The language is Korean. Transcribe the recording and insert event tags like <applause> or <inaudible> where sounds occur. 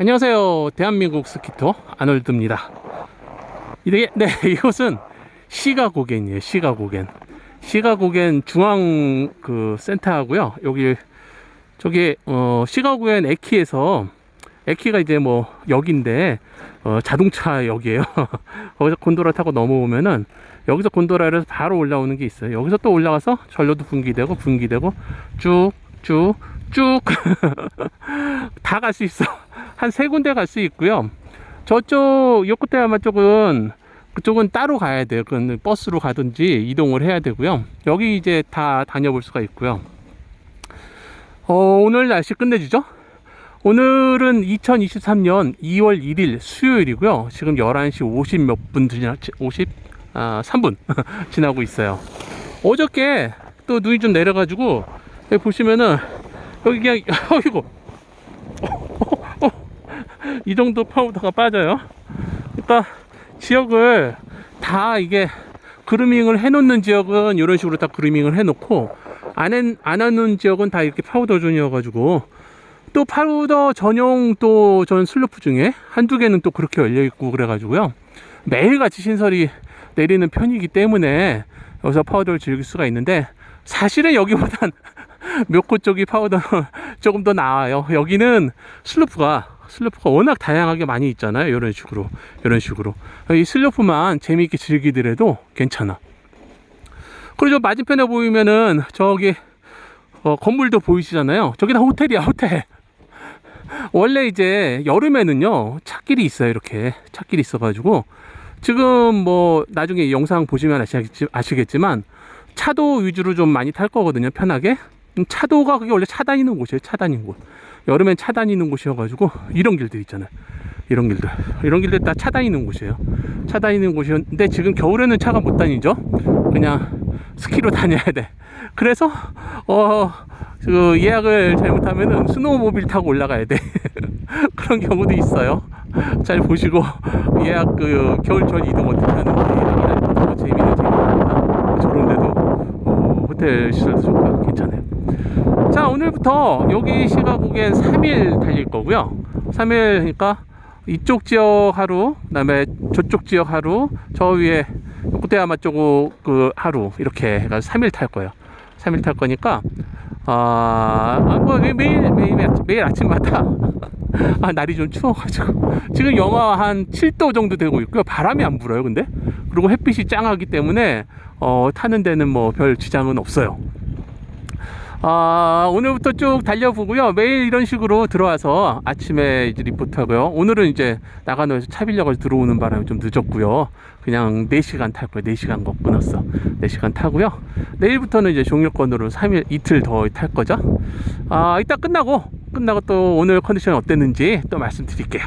안녕하세요. 대한민국 스키터 아놀드입니다. 이게 네 <laughs> 이곳은 시가고겐이에요. 시가고겐. 시가고겐 중앙 그 센터하고요. 여기 저기 어 시가고겐 에키에서 에키가 이제 뭐 역인데 어 자동차 역이에요. <laughs> 거기서 곤도라 타고 넘어오면은 여기서 곤도라를 바로 올라오는 게 있어요. 여기서 또 올라가서 전로도 분기되고 분기되고 쭉쭉 쭉 <laughs> 다 갈 수 있어. 한 세 군데 갈 수 있고요. 저쪽 요코테야마 쪽은 그쪽은 따로 가야 돼요. 그건 버스로 가든지 이동을 해야 되고요. 여기 이제 다 다녀볼 수가 있고요. 어, 오늘 날씨 끝내주죠? 오늘은 2023년 2월 1일 수요일이고요. 지금 11시 50 몇 분 지나, 50, 아, 3분 <laughs> 지나고 있어요. 어저께 또 눈이 좀 내려가지고 보시면은 여기 그냥 <laughs> 어이구 이 정도 파우더가 빠져요. 그러니까 지역을 다 이게 그루밍을 해놓는 지역은 이런 식으로 다 그루밍을 해놓고 안, 해, 안 하는 지역은 다 이렇게 파우더 존이어가지고 또 파우더 전용 또 전 슬로프 중에 한두 개는 또 그렇게 열려 있고 그래가지고요 매일같이 신설이 내리는 편이기 때문에 여기서 파우더를 즐길 수가 있는데 사실은 여기보단 <laughs> 묘코 쪽이 파우더는 <laughs> 조금 더 나아요. 여기는 슬로프가 슬로프가 워낙 다양하게 많이 있잖아요. 이런 식으로 이런 식으로 이 슬로프만 재미있게 즐기더라도 괜찮아. 그리고 저 맞은편에 보이면은 저기 어, 건물도 보이시잖아요. 저기 다 호텔이야 호텔. 원래 이제 여름에는요 차길이 있어요 이렇게 차길이 있어 가지고 지금 뭐 나중에 영상 보시면 아시겠지, 아시겠지만 차도 위주로 좀 많이 탈 거거든요 편하게 음, 차도가 그게 원래 차 다니는 곳이에요 차 다니는 곳 여름엔 차 다니는 곳이어가지고 이런 길들 있잖아요. 이런 길들. 이런 길들 다차 다니는 곳이에요. 차 다니는 곳이었는데 지금 겨울에는 차가 못 다니죠. 그냥 스키로 <laughs> 다녀야 돼. 그래서 어 그 예약을 잘못하면은 스노우모빌 타고 올라가야 돼. <laughs> 그런 경우도 있어요. 잘 보시고 예약 그 겨울철 이동 어떻게 하는지. 더 재미는 어, 호텔 시설도 좋고 괜찮아요. 자 오늘부터 여기 시가국엔 3일 달릴 거고요. 3일 그러니까 이쪽 지역 하루 그 다음에 저쪽 지역 하루 저 위에 요코테야마 쪽그 하루 이렇게 해가지고 3일 탈 거예요. 3일 탈 거니까 아, 아, 뭐 매일 매일, 매일 아침마다 <laughs> 아 날이 좀 추워가지고. 지금 영하 한 7도 정도 되고 있고요. 바람이 안 불어요 근데 그리고 햇빛이 짱하기 때문에 어, 타는 데는 뭐 별 지장은 없어요 아, 오늘부터 쭉 달려보고요. 매일 이런 식으로 들어와서 아침에 이제 리포트 하고요. 오늘은 이제 나가노에서 차 빌려가지고 들어오는 바람이 좀 늦었고요. 그냥 4시간 탈 거예요. 4시간 거 끊었어. 4시간 타고요. 내일부터는 이제 종료권으로 3일, 이틀 더 탈 거죠. 아, 이따 끝나고, 끝나고 또 오늘 컨디션이 어땠는지 또 말씀드릴게요.